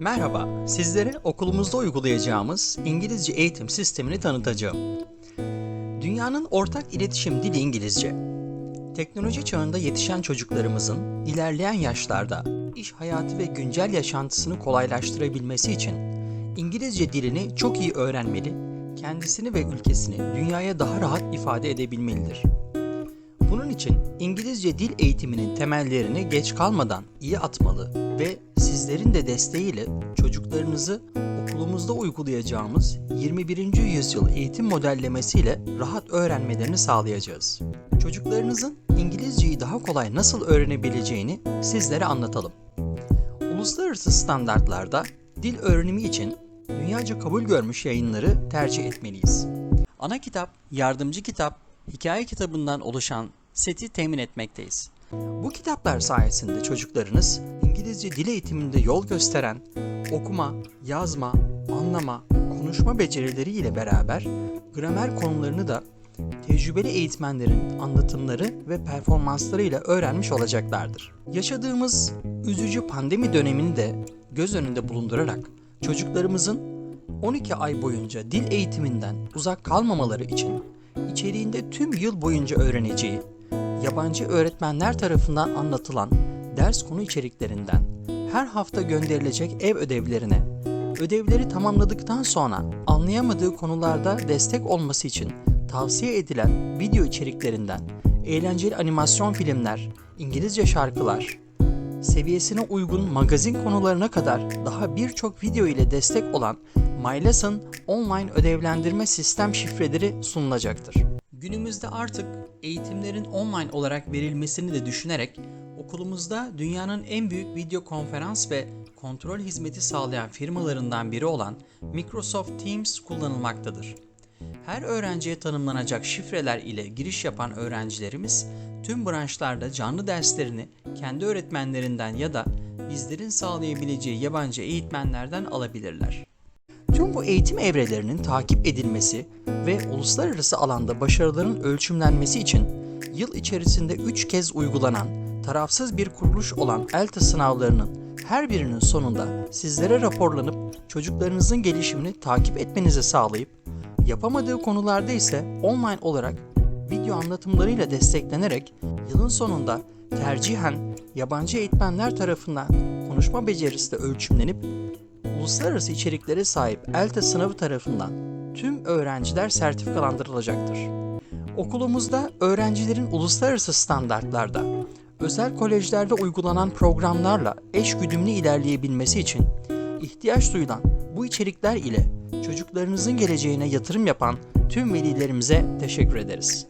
Merhaba, sizlere okulumuzda uygulayacağımız İngilizce eğitim sistemini tanıtacağım. Dünyanın ortak iletişim dili İngilizce. Teknoloji çağında yetişen çocuklarımızın ilerleyen yaşlarda iş hayatı ve güncel yaşantısını kolaylaştırabilmesi için İngilizce dilini çok iyi öğrenmeli, kendisini ve ülkesini dünyaya daha rahat ifade edebilmelidir. Bunun için İngilizce dil eğitiminin temellerini geç kalmadan iyi atmalı ve sizlerin de desteğiyle çocuklarınızı okulumuzda uygulayacağımız 21. yüzyıl eğitim modellemesiyle rahat öğrenmelerini sağlayacağız. Çocuklarınızın İngilizceyi daha kolay nasıl öğrenebileceğini sizlere anlatalım. Uluslararası standartlarda dil öğrenimi için dünyaca kabul görmüş yayınları tercih etmeliyiz. Ana kitap, yardımcı kitap, hikaye kitabından oluşan seti temin etmekteyiz. Bu kitaplar sayesinde çocuklarınız İngilizce dil eğitiminde yol gösteren okuma, yazma, anlama, konuşma becerileri ile beraber gramer konularını da tecrübeli eğitmenlerin anlatımları ve performanslarıyla öğrenmiş olacaklardır. Yaşadığımız üzücü pandemi dönemini de göz önünde bulundurarak çocuklarımızın 12 ay boyunca dil eğitiminden uzak kalmamaları için içeriğinde tüm yıl boyunca öğreneceği, yabancı öğretmenler tarafından anlatılan ders konu içeriklerinden her hafta gönderilecek ev ödevlerine, ödevleri tamamladıktan sonra anlayamadığı konularda destek olması için tavsiye edilen video içeriklerinden, eğlenceli animasyon filmler, İngilizce şarkılar, seviyesine uygun magazin konularına kadar daha birçok video ile destek olan MyLesson online ödevlendirme sistem şifreleri sunulacaktır. Günümüzde artık eğitimlerin online olarak verilmesini de düşünerek okulumuzda dünyanın en büyük video konferans ve kontrol hizmeti sağlayan firmalarından biri olan Microsoft Teams kullanılmaktadır. Her öğrenciye tanımlanacak şifreler ile giriş yapan öğrencilerimiz tüm branşlarda canlı derslerini kendi öğretmenlerinden ya da bizlerin sağlayabileceği yabancı eğitmenlerden alabilirler. Tüm bu eğitim evrelerinin takip edilmesi ve uluslararası alanda başarıların ölçümlenmesi için yıl içerisinde 3 kez uygulanan tarafsız bir kuruluş olan ELTA sınavlarının her birinin sonunda sizlere raporlanıp çocuklarınızın gelişimini takip etmenizi sağlayıp yapamadığı konularda ise online olarak video anlatımlarıyla desteklenerek yılın sonunda tercihen yabancı eğitmenler tarafından konuşma becerisi de ölçümlenip uluslararası içeriklere sahip ELTA sınavı tarafından tüm öğrenciler sertifikalandırılacaktır. Okulumuzda öğrencilerin uluslararası standartlarda, özel kolejlerde uygulanan programlarla eş güdümlü ilerleyebilmesi için ihtiyaç duyulan bu içerikler ile çocuklarınızın geleceğine yatırım yapan tüm velilerimize teşekkür ederiz.